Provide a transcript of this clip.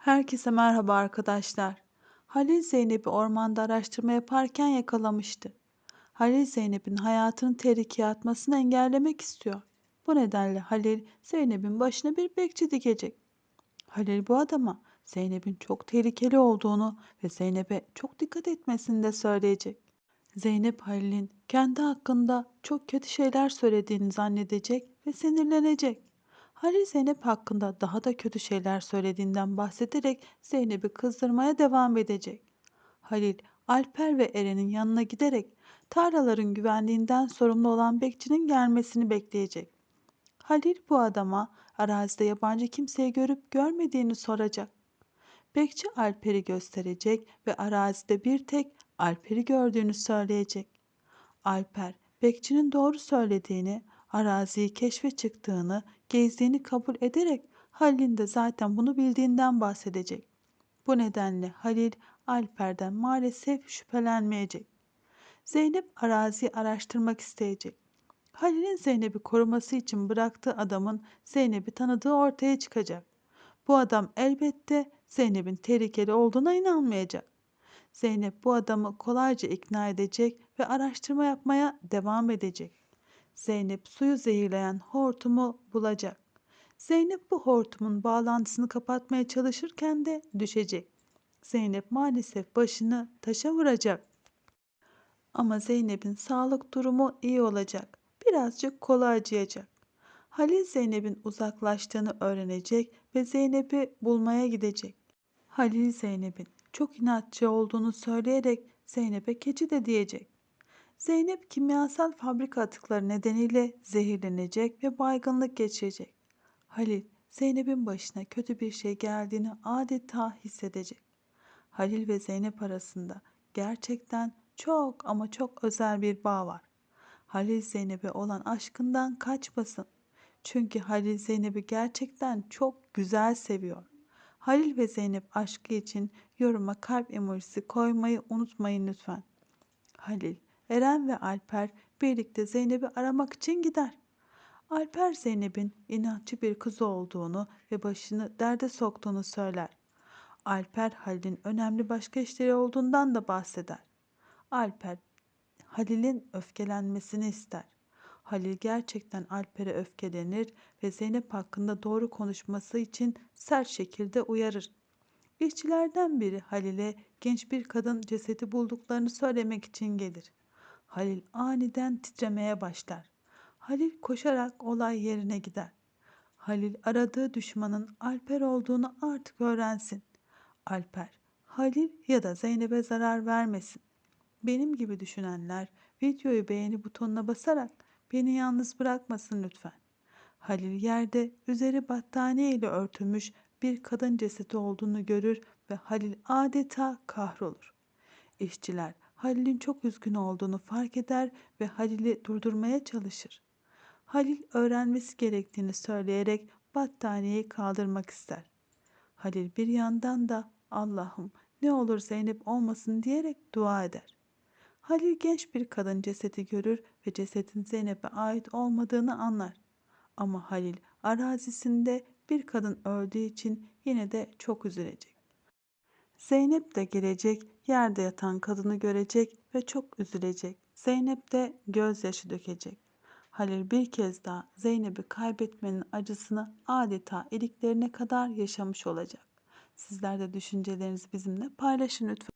Herkese merhaba arkadaşlar. Halil Zeynep'i ormanda araştırma yaparken yakalamıştı. Halil Zeynep'in hayatını tehlikeye atmasını engellemek istiyor. Bu nedenle Halil Zeynep'in başına bir bekçi dikecek. Halil bu adama Zeynep'in çok tehlikeli olduğunu ve Zeynep'e çok dikkat etmesini de söyleyecek. Zeynep Halil'in kendi hakkında çok kötü şeyler söylediğini zannedecek ve sinirlenecek. Halil Zeynep hakkında daha da kötü şeyler söylediğinden bahsederek Zeynep'i kızdırmaya devam edecek. Halil, Alper ve Eren'in yanına giderek tarlaların güvenliğinden sorumlu olan bekçinin gelmesini bekleyecek. Halil bu adama arazide yabancı kimseyi görüp görmediğini soracak. Bekçi Alper'i gösterecek ve arazide bir tek Alper'i gördüğünü söyleyecek. Alper, bekçinin doğru söylediğini, araziyi keşfe çıktığını, gezdiğini kabul ederek Halil'in de zaten bunu bildiğinden bahsedecek. Bu nedenle Halil Alper'den maalesef şüphelenmeyecek. Zeynep araziyi araştırmak isteyecek. Halil'in Zeynep'i koruması için bıraktığı adamın Zeynep'i tanıdığı ortaya çıkacak. Bu adam elbette Zeynep'in tehlikeli olduğuna inanmayacak. Zeynep bu adamı kolayca ikna edecek ve araştırma yapmaya devam edecek. Zeynep suyu zehirleyen hortumu bulacak. Zeynep bu hortumun bağlantısını kapatmaya çalışırken de düşecek. Zeynep maalesef başını taşa vuracak. Ama Zeynep'in sağlık durumu iyi olacak. Birazcık kolu acıyacak. Halil Zeynep'in uzaklaştığını öğrenecek ve Zeynep'i bulmaya gidecek. Halil Zeynep'in çok inatçı olduğunu söyleyerek Zeynep'e keçi de diyecek. Zeynep kimyasal fabrika atıkları nedeniyle zehirlenecek ve baygınlık geçirecek. Halil, Zeynep'in başına kötü bir şey geldiğini adeta hissedecek. Halil ve Zeynep arasında gerçekten çok ama çok özel bir bağ var. Halil Zeynep'e olan aşkından kaçmasın. Çünkü Halil Zeynep'i gerçekten çok güzel seviyor. Halil ve Zeynep aşkı için yoruma kalp emojisi koymayı unutmayın lütfen. Halil, Eren ve Alper birlikte Zeynep'i aramak için gider. Alper Zeynep'in inatçı bir kız olduğunu ve başını derde soktuğunu söyler. Alper Halil'in önemli başka işleri olduğundan da bahseder. Alper Halil'in öfkelenmesini ister. Halil gerçekten Alper'e öfkelenir ve Zeynep hakkında doğru konuşması için sert şekilde uyarır. İşçilerden biri Halil'e genç bir kadın cesedi bulduklarını söylemek için gelir. Halil aniden titremeye başlar. Halil koşarak olay yerine gider. Halil aradığı düşmanın Alper olduğunu artık öğrensin. Alper, Halil ya da Zeynep'e zarar vermesin. Benim gibi düşünenler videoyu beğeni butonuna basarak beni yalnız bırakmasın lütfen. Halil yerde üzeri battaniye ile örtülmüş bir kadın cesedi olduğunu görür ve Halil adeta kahrolur. İşçiler Halil'in çok üzgün olduğunu fark eder ve Halil'i durdurmaya çalışır. Halil öğrenmesi gerektiğini söyleyerek battaniyeyi kaldırmak ister. Halil bir yandan da Allah'ım ne olur Zeynep olmasın diyerek dua eder. Halil genç bir kadın cesedi görür ve cesedin Zeynep'e ait olmadığını anlar. Ama Halil arazisinde bir kadın öldüğü için yine de çok üzülecek. Zeynep de gelecek, yerde yatan kadını görecek ve çok üzülecek. Zeynep de gözyaşı dökecek. Halil bir kez daha Zeynep'i kaybetmenin acısını adeta iliklerine kadar yaşamış olacak. Sizler de düşüncelerinizi bizimle paylaşın lütfen.